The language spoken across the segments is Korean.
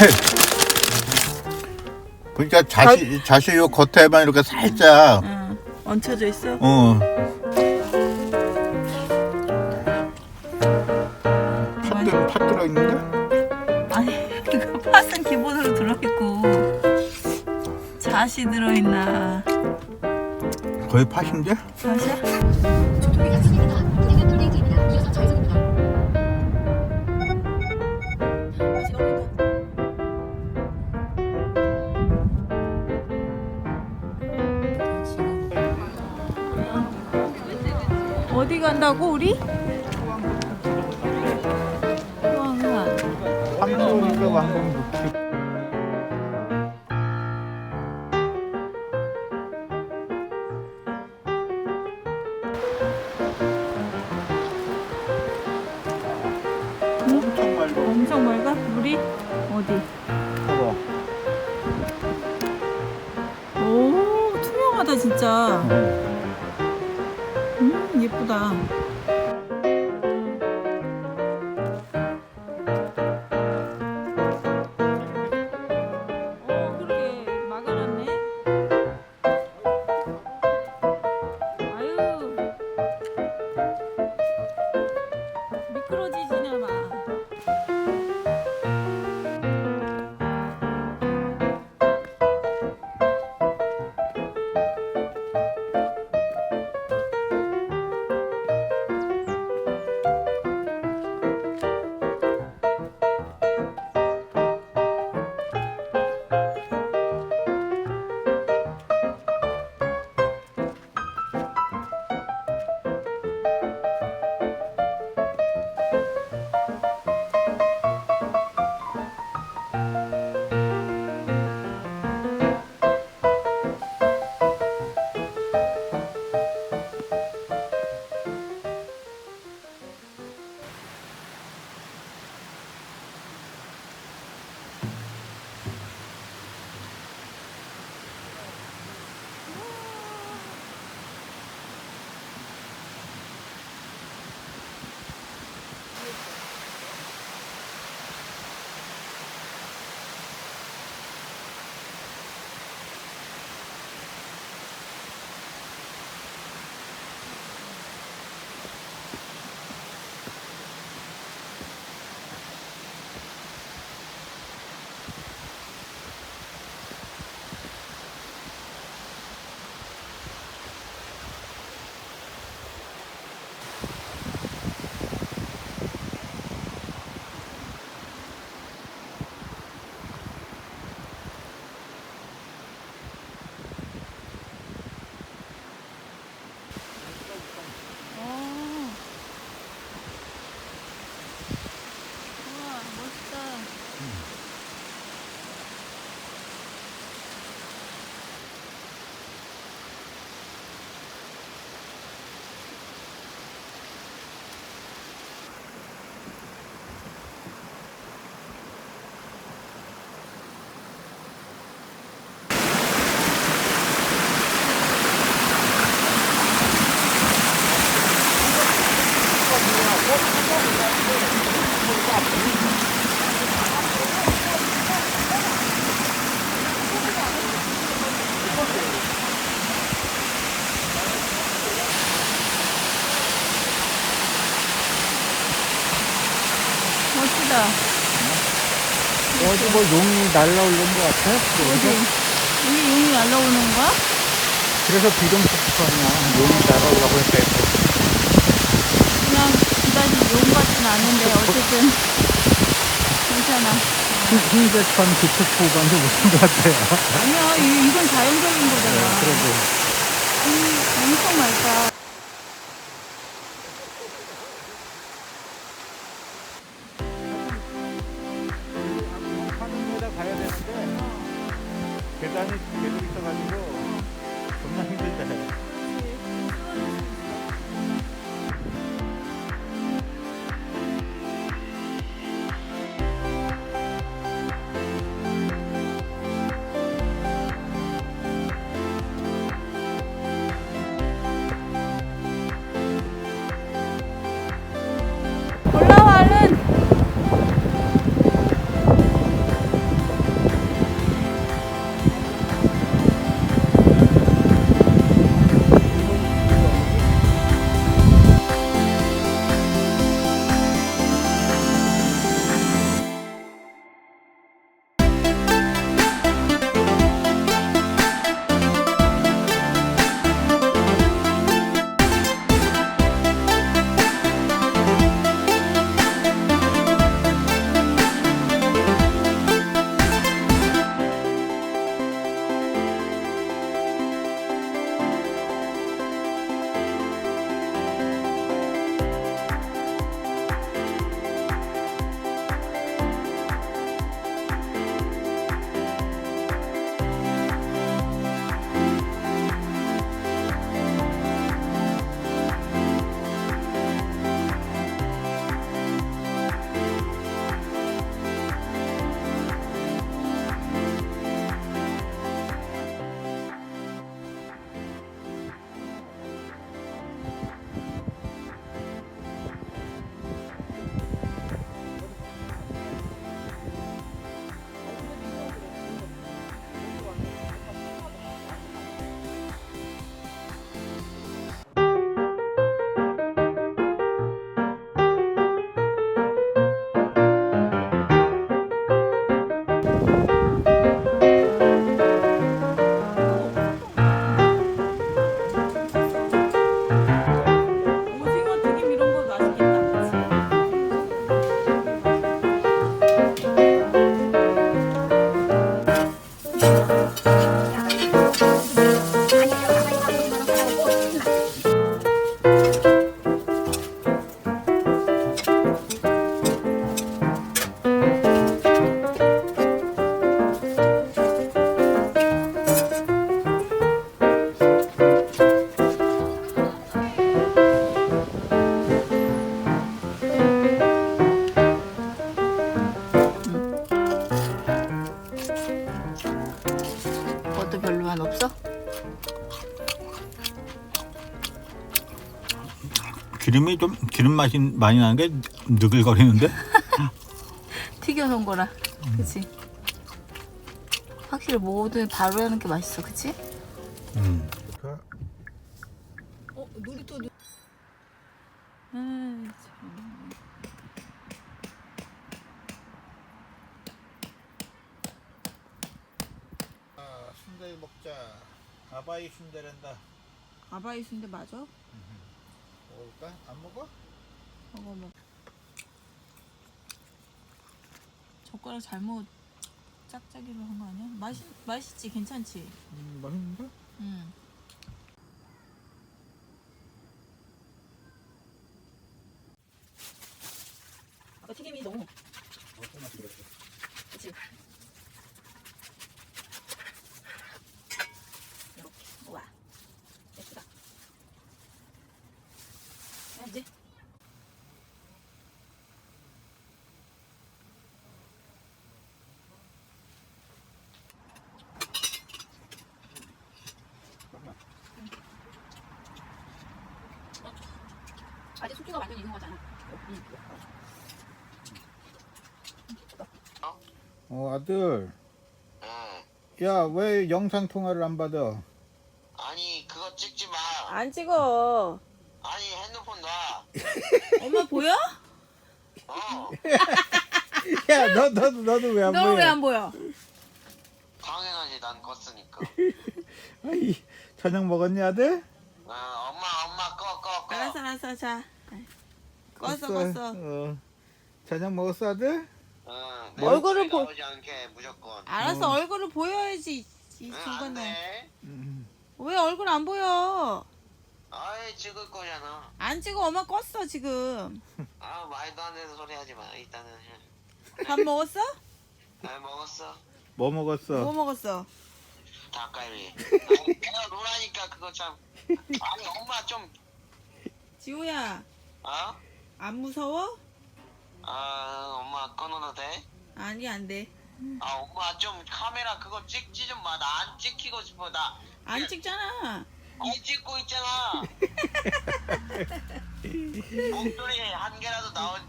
그러니까 자시 자시 요 겉에만 이렇게 살짝 응. 얹혀져 있어? 어 팥, 들, 팥 들어 있는데? 아니 이거 팥은 기본으로 들어있고 잣이 들어있나 거의 팥인데? 잣이야? 어디 간다고 우리? 엄청 맑아 엄청 맑아? 물이? 어디? 봐봐 오 투명하다 진짜 음 예쁘다 뭐 용이 날라오는 것 같아? 어디? 여기 용이 날라오는 거야? 그래서 비동식도 아니야 용이 날아오려고 했다 그냥 그다지 용 같진 않은데 어쨌든 괜찮아. 흰대천 기특보관도 못한 것 같아요 아니야, 이- 이건 자연적인 거잖아. 그래도 음, 엄청 맑다. 기름이 좀 기름 맛이 많이 나는 게 느글거리는데? 튀겨놓은 거라. 그치? 확실히 뭐든 바로 하는 게 맛있어. 그치? 음. 어, 놀이터. 놀... 아, 참. 아, 순대 먹 자. 아바이 순대란다. 아바이 순대 맞아? 먹을까? 안 먹어? 먹어 먹어. 젓가락 잘못 짝짝이로 한 거 아니야? 맛있 맛있지 괜찮지? 음, 맛있는데? 응. 아까 튀김이 너무. 그치? 이렇게 우와 예쁘다. 자 이제 거잖아. 어 아들. 응. 야 왜 영상 통화를 안 받아? 아니 그거 찍지 마. 안 찍어. 아니 핸드폰 놔. 엄마 보여? 어. 야 너 너도 너도 왜안너 보여? 왜안 보여? 당연하지 난 껐으니까. 아이 저녁 먹었니 아들? 어, 엄마 엄마 꺼 꺼 꺼. 알았어 알았어 자. 껐어 껐어. 어. 저녁 먹었어 아들? 응. 뭐? 얼굴을 보- 나오지 않게 무조건. 알았어 어. 얼굴을 보여야지 이 응, 안 중간에. 돼. 음. 왜 얼굴 안 보여? 아이 찍을 거잖아. 안 찍어 엄마 껐어 지금. 아 말도 안 되는 소리 하지 마. 일단은. 밥 먹었어? 아 먹었어. 뭐 먹었어? 뭐 먹었어? 닭갈비. 아니, 내가 노라니까 그거 참. 아니 엄마 좀. 지호야 어? 안 무서워? 아 엄마 끊어도 돼? 아니 안 돼. 아 엄마 좀 카메라 그거 찍지 좀 마. 나 안 찍히고 싶어. 나. 안 찍잖아. 안 찍고 있잖아. 목소리 한 개라도 나온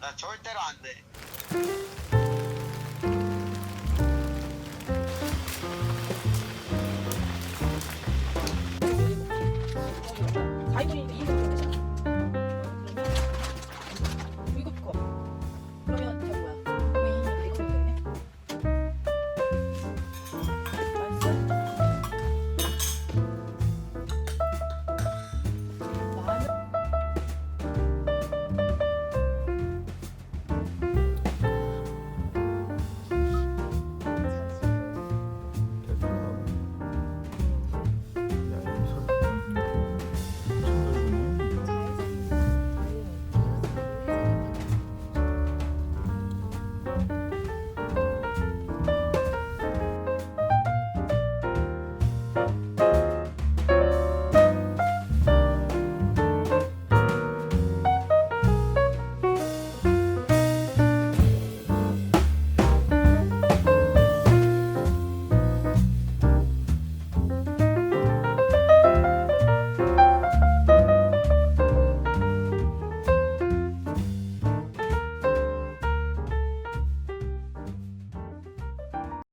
나 절대로 안 돼.